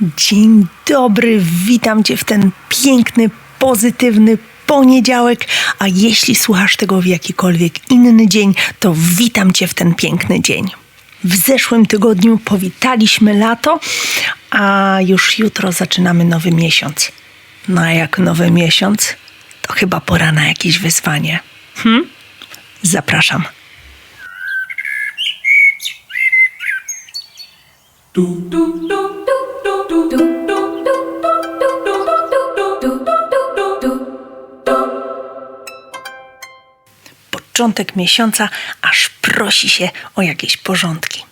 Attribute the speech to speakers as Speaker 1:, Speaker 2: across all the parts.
Speaker 1: Dzień dobry, witam Cię w ten piękny, pozytywny poniedziałek, a jeśli słuchasz tego w jakikolwiek inny dzień, to witam Cię w ten piękny dzień. W zeszłym tygodniu powitaliśmy lato, a już jutro zaczynamy nowy miesiąc. No a jak nowy miesiąc, to chyba pora na jakieś wyzwanie. Hm? Zapraszam. Początek miesiąca, aż prosi się o jakieś porządki.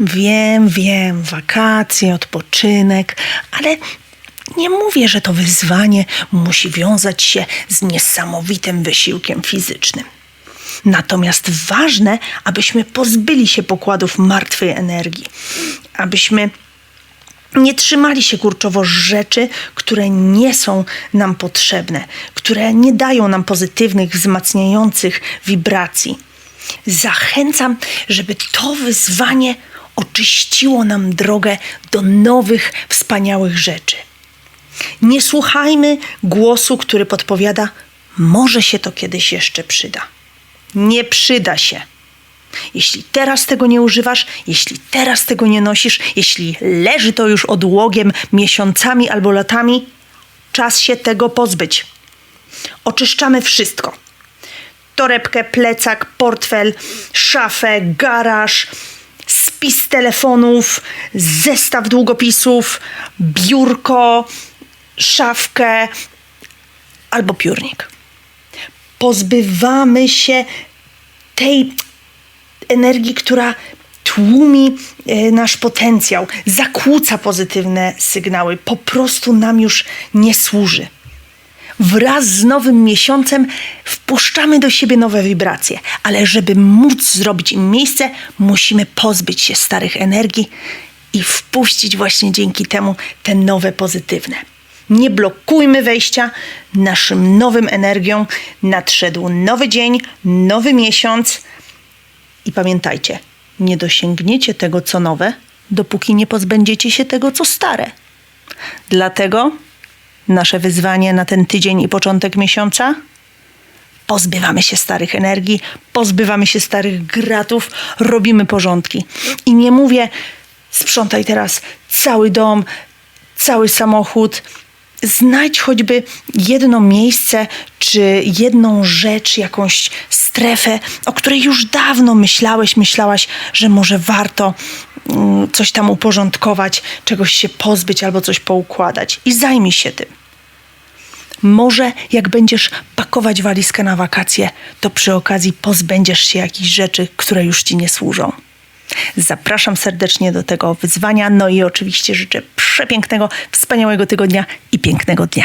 Speaker 1: Wiem, wiem, wakacje, odpoczynek, ale nie mówię, że to wyzwanie musi wiązać się z niesamowitym wysiłkiem fizycznym. Natomiast ważne, abyśmy pozbyli się pokładów martwej energii, abyśmy nie trzymali się kurczowo rzeczy, które nie są nam potrzebne, które nie dają nam pozytywnych, wzmacniających wibracji. Zachęcam, żeby to wyzwanie oczyściło nam drogę do nowych, wspaniałych rzeczy. Nie słuchajmy głosu, który podpowiada, może się to kiedyś jeszcze przyda. Nie przyda się. Jeśli teraz tego nie używasz, jeśli teraz tego nie nosisz, jeśli leży to już odłogiem miesiącami albo latami, czas się tego pozbyć. Oczyszczamy wszystko. Torebkę, plecak, portfel, szafę, garaż, spis telefonów, zestaw długopisów, biurko, szafkę albo piórnik. Pozbywamy się tej energii, która tłumi e, nasz potencjał, zakłóca pozytywne sygnały, po prostu nam już nie służy. Wraz z nowym miesiącem wpuszczamy do siebie nowe wibracje, ale żeby móc zrobić im miejsce, musimy pozbyć się starych energii i wpuścić właśnie dzięki temu te nowe pozytywne. Nie blokujmy wejścia naszym nowym energią. Nadszedł nowy dzień, nowy miesiąc i pamiętajcie, nie dosięgniecie tego, co nowe, dopóki nie pozbędziecie się tego, co stare. Dlatego nasze wyzwanie na ten tydzień i początek miesiąca pozbywamy się starych energii, pozbywamy się starych gratów, robimy porządki. I nie mówię, sprzątaj teraz cały dom, cały samochód. Znajdź choćby jedno miejsce, czy jedną rzecz, jakąś strefę, o której już dawno myślałeś, myślałaś, że może warto mm, coś tam uporządkować, czegoś się pozbyć albo coś poukładać. I zajmij się tym. Może jak będziesz pakować walizkę na wakacje, to przy okazji pozbędziesz się jakichś rzeczy, które już ci nie służą. Zapraszam serdecznie do tego wyzwania, no i oczywiście życzę przepięknego, wspaniałego tygodnia i pięknego dnia.